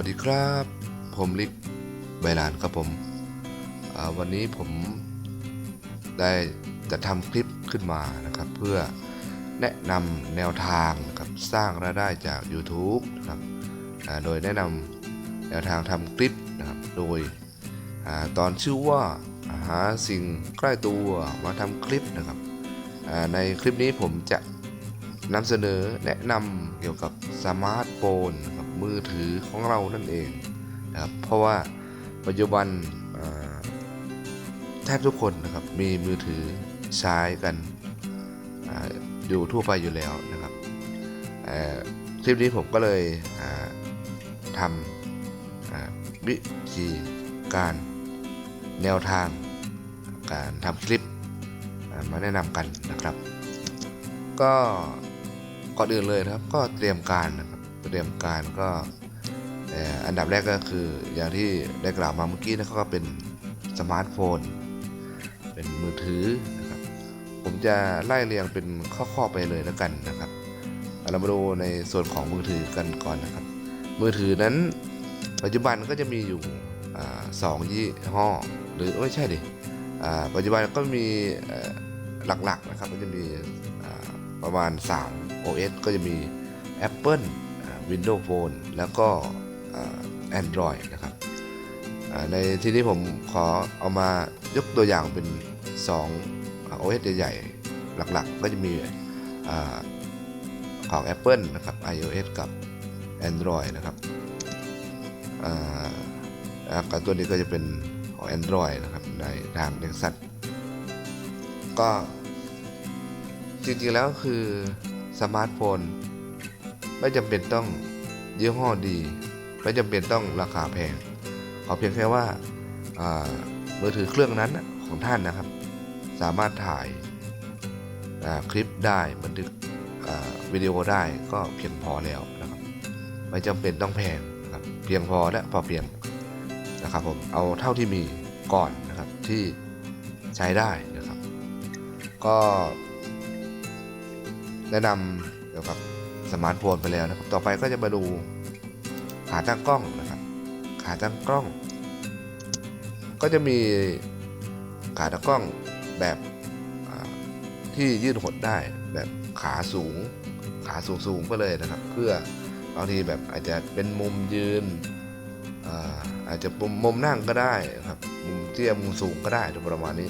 สวัสดีครับ ผมลิกใบลานครับผมอ่าวันนี้ผมได้จะทำคลิปขึ้นมานะครับ เพื่อแนะนำแนวทางนะครับสร้างรายได้จาก YouTube นะครับอ่าโดยแนะนำแนวทางทำคลิปนะครับ โดยอาตอนชื่อว่าหาสิ่งใกล้ตัวมาทำคลิปนะครับอ่าในคลิปนี้ผมจะนำเสนอแนะนำเกี่ยวกับสมาร์ทโฟนกับ มือถือของเรานั่นเองนะครับเพราะว่าปัจจุบันแทบทุกคนนะครับมีมือถือใช้กันออยู่ทั่วไปอยู่แล้วนะครับคลิปนี้ผมก็เลยทำวิธีการแนวทางการทำคลิปมาแนะนำกันนะครับ ก็ก่อนอื่นเลยนะครับก็เตรียมการนะครับ เตรียมการก็อันดับแรกก็คืออย่างที่ได้กล่าวมาเมื่อกี้นะครับก็เป็นสมาร์ทโฟน เป็นมือถือนะครับผมจะไล่เรียงเป็นข้อๆไปเลยแล้วกันนะครับเรามาดูในส่วนของมือถือกันก่อนนะครับ มือถือนั้นปัจจุบันก็จะมีอยู่สองยี่ห้อหรือไม่ใช่ดิปัจจุบันก็มีหลักๆนะครับก็จะมีประมาณ 3 OS ก็จะมี Apple Windows Phone แล้วก็อ่า Android นะครับในที่นี้ผมขอเอามายกตัวอย่างเป็น 2 OS ใหญ่ๆหลักๆ ก็จะมีอของ Apple นะครับ iOS กับ Android นะครับอ่าแล้วตัวนี้ก็จะเป็นของ Android นะครับในทาง Nexus ก็จริงๆแล้วคือสมาร์ทโฟน ไม่จำเป็นต้อง ยี่ห้อดี ไม่จำเป็นต้องราคาแพง ขอเพียงแค่ว่าามือถือเครื่องนั้นของท่านนะครับ สามารถถ่ายาคลิปได้บันทึกวิดีโอได้ก็เพียงพอแล้วนะครับ ไม่จำเป็นต้องแพงนะครับเพียงพอและพอเพียงนะครับผมเอาเท่าที่มีก่อนนะครับที่ใช้ได้นะครับ ก็แนะนำเกี่ยวกับสมาร์ทโฟนไปแล้วนะครับ ต่อไปก็จะมาดู ขาตั้งกล้องนะครับ ขาตั้งกล้อง ก็จะมีขาตั้งกล้องแบบที่ยืดหดได้แบบขาสูง ขาสูงสูงๆไปเลยนะครับ เพื่อบางทีแบบอาจจะเป็นมุมยืนอาอาจจะมุมมุมนั่งก็ได้ครับมุมเตี้ยมุมสูงก็ได้โดยประมาณนี้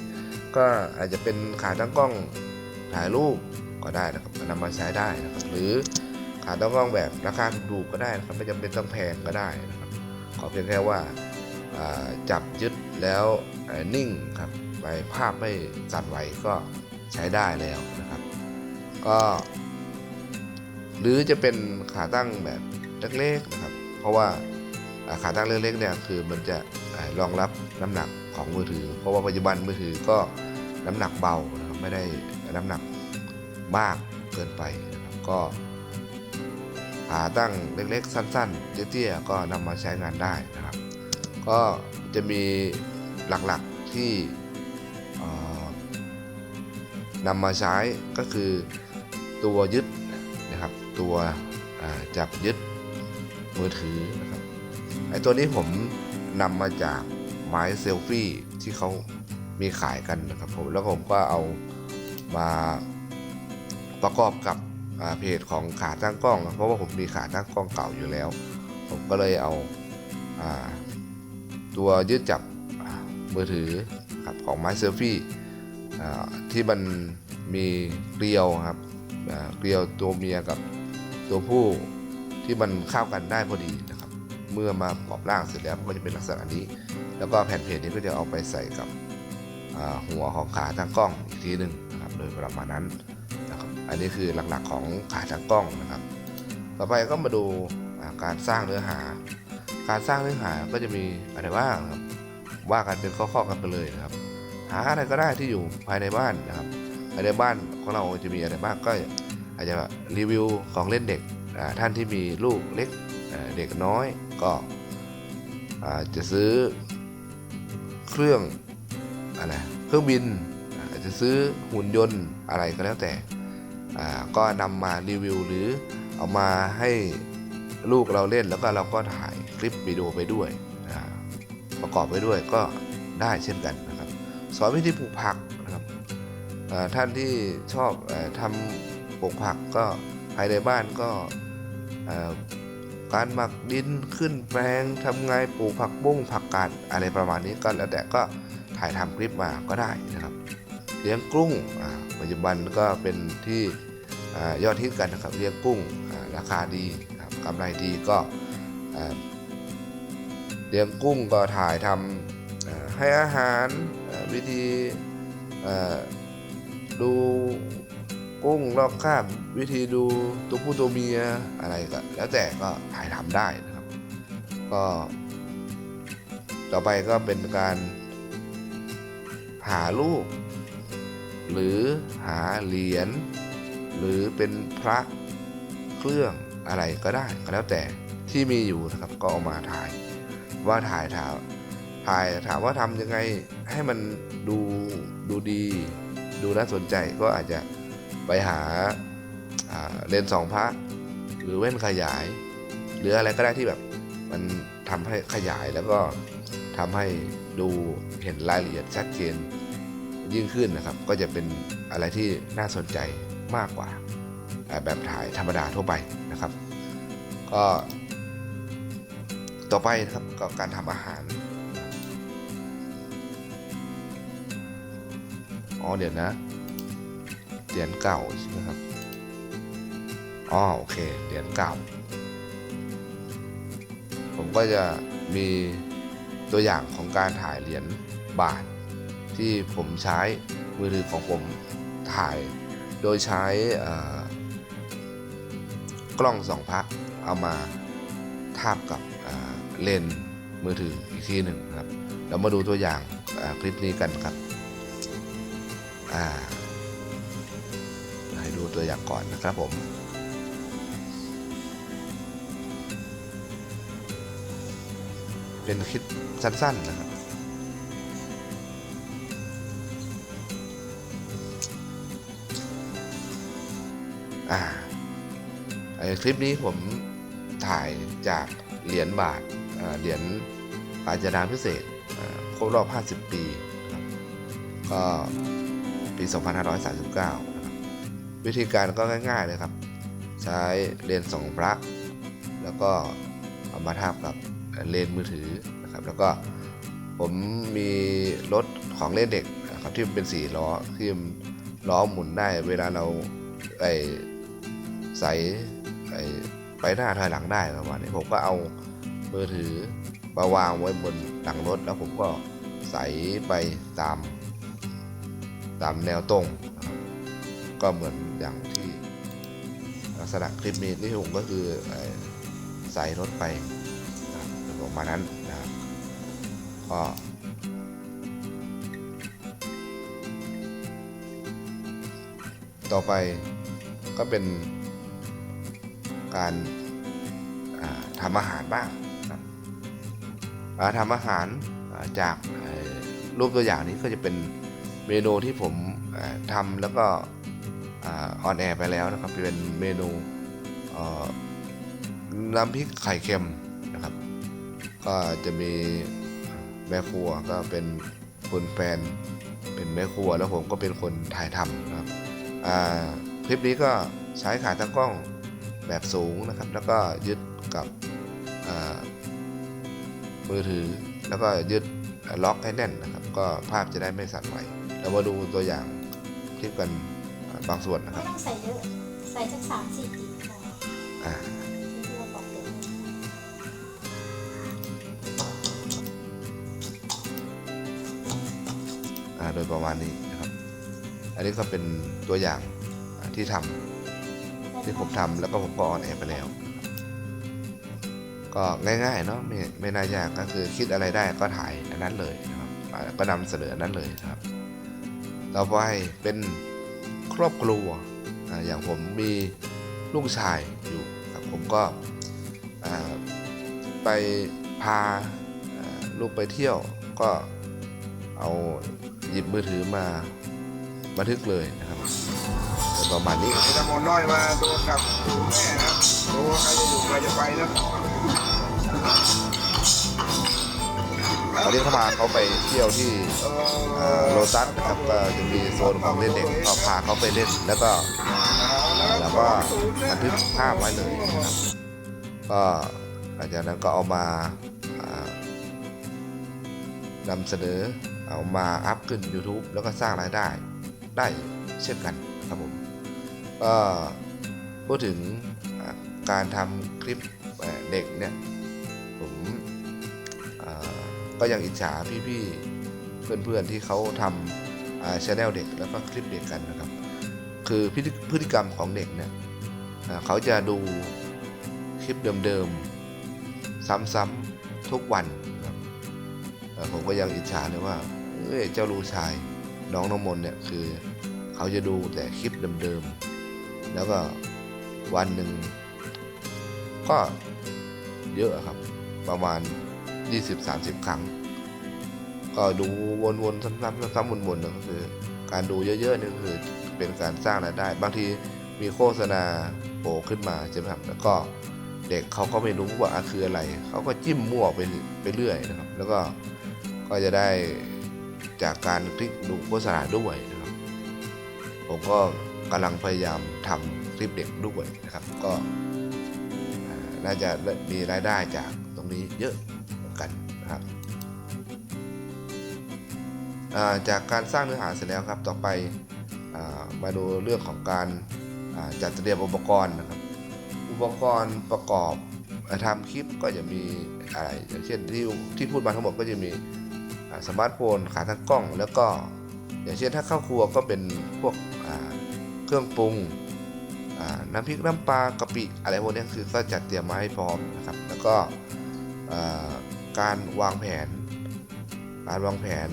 ก็อาจจะเป็นขาตั้งกล้องถ่ายรูปก็ได้นะครับนำมาใช้ได้นะครับหรือ ขาตั้งกล้องแบบราคาถูกก็ได้นะครับไม่จำเป็นต้องแพงก็ได้นะครับ ขอเพียงแค่ว่าจับยึดแล้วนิ่งครับไปภาพไม่สั่นไหวก็ใช้ได้แล้วนะครับ ก็ หรือจะเป็นขาตั้งแบบเล็กๆนะครับ เพราะว่าขาตั้งเล็กๆเนี่ยคือมันจะรองรับน้ำหนักของมือถือ เพราะว่าปัจจุบันมือถือก็น้ำหนักเบานะครับไม่ได้น้ำหนักมากเกินไปนะครับก็ ขาตั้งเล็กๆ สั้นๆ เตี้ยๆก็นำมาใช้งานได้นะครับ ก็จะมีหลักๆที่นำมาใช้ก็คือตัวยึดนะครับตัวจับยึดมือถือนะครับไอตัวนี้ผมนำมาจากไม้เซลฟี่ที่เขามีขายกันนะครับผมแล้วผมก็เอามาประกอบกับ เพจของขาตั้งกล้องนะเพราะว่าผมมีขาตั้งกล้องเก่าอยู่แล้ว ผมก็เลยเอาอาตัวยึดจับมือถือครับของไม้เซลฟี่ที่มันมีเกลียวครับเกลียวตัวเมียกับตัวผู้ที่มันเข้ากันได้พอดีนะครับ เมื่อมาประกอบร่างเสร็จแล้วมันก็จะเป็นลักษณะนี้ แล้วก็แผ่นเพจนี้ก็จะเอาไปใส่กับหัวของขาตั้งกล้องอีกทีหนึ่งนะครับโดยประมาณนั้น อันนี้คือหลักๆของขาตั้งกล้องนะครับ ต่อไปก็มาดูการสร้างเนื้อหา การสร้างเนื้อหาก็จะมีอะไรบ้างครับว่ากันเป็นข้อๆกันไปเลยนะครับ หาอะไรก็ได้ที่อยู่ภายในบ้านนะครับภายในบ้านของเราจะมีอะไรบ้างก็อาจจะรีวิวของเล่นเด็กท่านที่มีลูกเล็กเด็กน้อยก็จะซื้อเครื่องอะไรเครื่องบินจะซื้อหุ่นยนต์อะไรก็แล้วแต่ ก็นำมารีวิวหรือเอามาให้ลูกเราเล่นแล้วก็เราก็ถ่ายคลิปวิดีโอไปด้วย ประกอบไปด้วยก็ได้เช่นกันนะครับ สอนวิธีปลูกผักนะครับท่านที่ชอบออทำปลูกผักก็ภายในบ้านก็การหมักดินขึ้นแปลงทำไงปลูกผักบุ้งผักกาดอะไรประมาณนี้ก็แล้วแต่ก็ถ่ายทำคลิปมาก็ได้นะครับ เลี้ยงกุ้งอ่า ปัจจุบันก็เป็นที่อยอดฮิตกันนะครับเลี้ยงกุ้งราคาดีครับกำไรดีก็เลี้ยงกุ้งก็ถ่ายทำให้อาหารวิธีดูกุ้งรอบคาบวิธีดูตัวผู้ตัวเมียอะไรก็แล้วแต่ก็ถ่ายทำได้นะครับ ก็ต่อไปก็เป็นการหาลูก หรือหาเหรียญหรือเป็นพระเครื่องอะไรก็ได้ก็แล้วแต่ที่มีอยู่นะครับก็เอามาถ่าย ว่าถ่ายถามถ่ายถามว่าทำยังไงให้มันดูดูดี ดูน่าสนใจก็อาจจะไปหาเลนส์สองพระหรือแว่นขยาย หรืออะไรก็ได้ที่แบบมันทำให้ขยายแล้วก็ทำให้ดูเห็นรายละเอียดชัดเจน ยิ่งขึ้นนะครับ ก็จะเป็นอะไรที่น่าสนใจมากกว่า แบบถ่ายธรรมดาทั่วไปนะครับ ก็ต่อไปนะครับก็การทำอาหารอ๋อเดี๋ยวนะเหรียญเก่าใช่ไหมครับอ๋อโอเคเหรียญเก่า ผมก็จะมีตัวอย่างของการถ่ายเหรียญบาท ที่ผมใช้มือถือของผมถ่าย โดยใช้กล้องสองพักเอามาทาบกับเลนส์มือถืออีกทีหนึ่งครับเรามาดูตัวอย่างาคลิปนี้กันครับให้ดูตัวอย่างก่อนนะครับผมเป็นคลิปสั้นๆนะครับ คลิปนี้ผมถ่ายจากเหรียญบาทเหรียญกาญจนาพิเศษครบรอบ 50 ปีก็ปี 2539นะครับวิธีการก็ง่ายๆเลยครับ ใช้เลนส์สองพระ แล้วก็เอามาทาบกับเลนส์มือถือนะครับ แล้วก็ผมมีรถของเล่นเด็กนะครับที่เป็นสี่ล้อที่มล้อหมุนได้เวลาเราไอใส่ ไอไปหน้าถอยหลังได้ประมาณนี้ผมก็เอามือถือมาวางไว้บนหลังรถแล้วผมก็ใส่ไปตาม ตามแนวตรงรก็เหมือนอย่างที่ลักษณะคลิปนี้ที่ผมก็คือใส่รถไปประมาณนั้นนะครับก็ต่อไปก็เป็น การอ่าทำอาหารบ้างครับอ่าทำอาหารจากรูปตัวอย่างนี้ก็จะเป็นเมนูที่ผมทำแล้วก็ออนแอร์ไปแล้วนะครับเป็นเมนูน้ำพริกไข่เค็มนะครับ ก็จะมีแม่ครัวก็เป็นคุณแฟนเป็นแม่ครัวแล้วผมก็เป็นคนถ่ายทำนะครับคลิปนี้ก็ใช้ขาตั้งกล้อง แบบสูงนะครับ แล้วก็ยึดกับอ่ามือถือ แล้วก็ยึดล็อกให้แน่นนะครับ ก็ภาพจะได้ไม่สั่นไหวเรามาดูตัวอย่างคลิปกันอ่าบางส่วนนะคไม่รับต้องใส่เยอะ ใส่สักสามสี่ปีพออ่าที่เราบอกเด็กอ่าโดยประมาณนี้นะครับ อันนี้ก็เป็นตัวอย่างอ่าที่ทำ ที่ผมทำแล้วก็ผมก็ออนแอร์ไปแล้ว ก็ง่ายๆเนาะไม่ไม่น่ายากก็คือคิดอะไรได้ก็ถ่ายอันนั้นเลยนะครับก็นำเสนอนั้นเลยครับ ต่อไปเป็นครอบครัวอย่างผมมีลูกชายอยู่ผมก็ไปพาลูกไปเที่ยวก็เอาหยิบมือถือมาบันทึกเลยนะครับ ประมาณนี้ถ้าหมอน้อยมาโดนกับแม่นะโดนใครจะอยู่ใครจะไปนะตอนนี้เขาพาเขาไปเที่ยวที่โลตัสนะครับก็จะมีโซนของเล่นเด็กก็พาเขาไปเล่นแล้วก็แล้วก็บันทึกภาพไว้เลยนะครับก็หลังจากนั้นก็เอามาอ่านำเสนอเอามาอัพขึ้น YouTube แล้วก็สร้างรายได้ได้เช่นกันครับผม ก็พูดถึงการทำคลิปเด็กเนี่ย ผมก็ยังอิจฉาพี่ๆ เพื่อนๆที่เขาทำชแนลเด็กแล้วก็คลิปเด็กกันนะครับ คือพฤติกรรมของเด็กเนี่ยเขาจะดูคลิปเดิมๆ ซ้ำๆทุกวันครับผมก็ยังอิจฉาเลยว่าเเจ้าลูชายน้องน้องมนต์เนี่ยคือ เขาจะดูแต่คลิปเดิมๆ แล้วก็วันหนึ่งก็เยอะครับ ประมาณ 20-30 ครั้ง ก็ดูวนๆซ้ำๆซ้ำๆวนๆนะก็คือ การดูเยอะๆนี่คือเป็นการสร้างรายได้ บางทีมีโฆษณาโผล่ขึ้นมาใช่ไหมครับแล้วก็เด็กเขาก็ไม่รู้ว่าอคืออะไร เขาก็จิ้มมั่วไปไปเรื่อยนะครับ แล้วก็ก็จะได้จากการคลิกดูโฆษณาด้วยนะครับ ผมก็ กำลังพยายามทำคลิปเด็กด้วยนะครับ ก็น่าจะมีรายได้จากตรงนี้เยอะเหมือนกันนะครับจากการสร้างเนื้อหาเสร็จแล้วครับ ต่อไปมาดูเรื่องของการจัดเตรียมอุปกรณ์นะครับ อุปกรณ์ประกอบอ่าทำคลิปก็จะมีอะไรอย่างเช่นที่ที่พูดมาทั้งหมดก็จะมีสมาร์ทโฟนขาตั้งกล้อง แล้วก็อย่างเช่นถ้าเข้าครัวก็เป็นพวก เครื่องปรุงน้ำพริกน้ำปลากะปิอะไรพวกนี้คือก็จัดเตรียมมาให้พร้อมนะครับ แล้วก็การวางแผน การวางแผน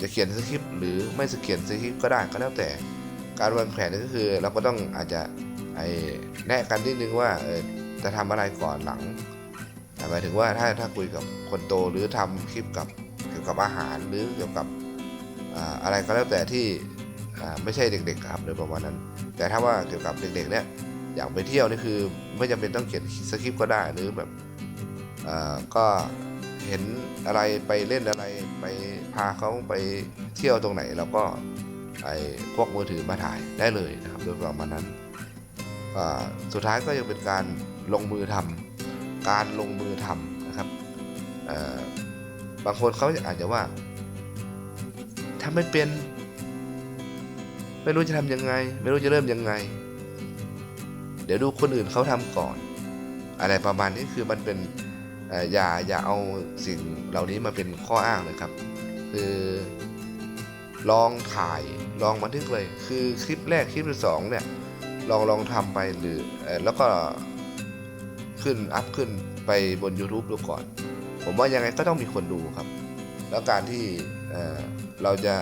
จะเขียนสคริปต์หรือไม่สเขียนสคริปต์ก็ได้ก็แล้วแต่ การวางแผนก็คือเราก็ต้องอาจจะไอ้แนะกันนิดนึงว่าจะทำอะไรก่อนหลังหมายถึงว่าถ้าถ้าคุยกับคนโตหรือทำคลิปกับเกี่ยวกับอาหารหรือเกี่ยวกับอะไรก็แล้วแต่ที่ ไม่ใช่เด็กๆครับโดยประมาณนั้น แต่ถ้าว่าเกี่ยวกับเด็กๆเนี่ยอยากไปเที่ยวนี่คือไม่จำเป็นต้องเขียนสคริปต์ก็ได้หรือแบบก็เห็นอะไรไปเล่นอะไรไปพาเขาไปเที่ยวตรงไหนเราก็ไอ้พวกมือถือมาถ่ายได้เลยนะครับโดยประมาณนั้นสุดท้ายก็ยังเป็นการลงมือทำการลงมือทำนะครับบางคนเขาอาจจะว่าทำไม่เป็น ไม่รู้จะทำยังไง ไม่รู้จะเริ่มยังไง เดี๋ยวดูคนอื่นเขาทำก่อน อะไรประมาณนี้คือมันเป็นอย่าอย่าเอาสิ่งเหล่านี้มาเป็นข้ออ้างเลยครับ คือลองถ่ายลองบันทึกเลย คือคลิปแรกคลิปที่สองเนี่ยลองลองทำไปหรืออแล้วก็ขึ้นอัพขึ้นไปบน YouTube ดูก่อน ผมว่ายังไงก็ต้องมีคนดูครับ แล้วการที่เราจะ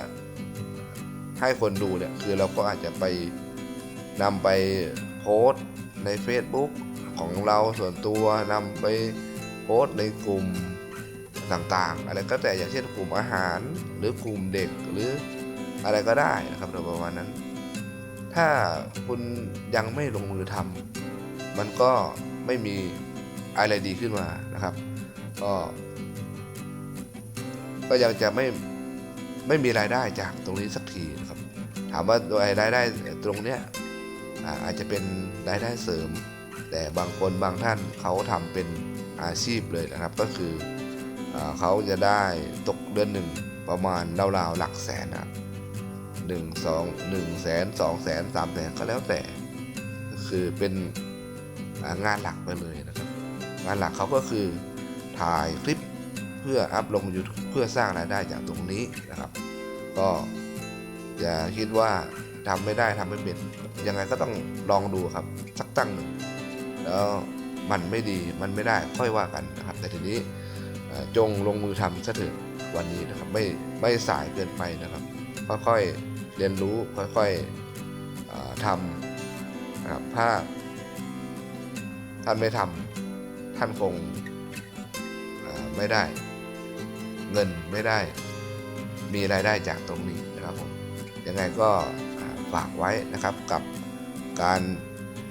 ให้คนดูเนี่ยคือเราก็อาจจะไปนำไปโพสต์ใน Facebook ของเราส่วนตัวนำไปโพสต์ในกลุ่มต่างๆ อะไรก็แต่อย่างเช่นกลุ่มอาหารหรือกลุ่มเด็กหรืออะไรก็ได้นะครับโดยประมาณนั้น ถ้าคุณยังไม่ลงมือทำมันก็ไม่มีอะไรดีขึ้นมานะครับ ก็ก็ยังจะไม่ไม่มีรายได้จากตรงนี้สักทีน ถามว่าโดยรายได้ตรงเนี้ยอาจจะเป็นรายได้เสริม แต่บางคนบางท่านเขาทำเป็นอาชีพเลยนะครับ ก็คืออเขาจะได้ตกเดือนหนึ่งประมาณราวๆหลักแสนนะหนึ่งสองหนึ่งแสนสองแสนสามแสนก็แล้วแต่ก็คือเป็นงานหลักไปเลยนะครับ งานหลักเขาก็คือถ่ายคลิปเพื่ออัพลง YouTube เพื่อสร้างรายได้จากตรงนี้นะครับ ก็ อย่าคิดว่าทำไม่ได้ทำไม่เป็นยังไงก็ต้องลองดูครับ สักตั้งหนึ่งแล้วมันไม่ดีมันไม่ได้ค่อยว่ากันนะครับ แต่ทีนี้จงลงมือทำซะเถอะวันนี้นะครับ ไม่ไม่สายเกินไปนะครับ ค่อยๆเรียนรู้ค่อยๆทำนะครับถ้าท่านไม่ทำท่านคงไม่ได้ เงินไม่ได้ มีรายได้จากตรงนี้ ยังไงก็ฝากไว้นะครับกับการ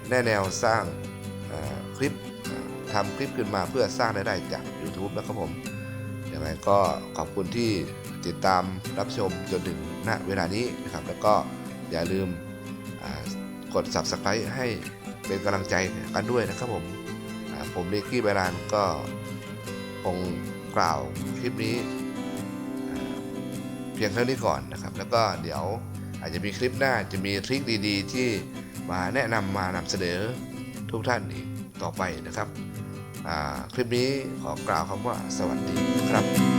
แนแนวสร้างคลิปทำคลิปขึ้นมาเพื่อสร้างรายได้จาก YouTube นะครับผมยังไงก็ขอบคุณที่ติดตามรับชมจนถึงณเวลานี้นะครับ แล้วก็อย่าลืมกด subscribe ให้เป็นกำลังใจกันด้วยนะครับผมผมเลกี้ไบรานก็คงกล่าวคลิปนี้ เพียงเท่านี้ก่อนนะครับ แล้วก็เดี๋ยวอาจจะมีคลิปหน้าจะมีทริคดีๆ ที่มาแนะนำมานำเสนอทุกท่านอีกต่อไปนะครับ คลิปนี้ขอกล่าวคำว่าสวัสดีครับ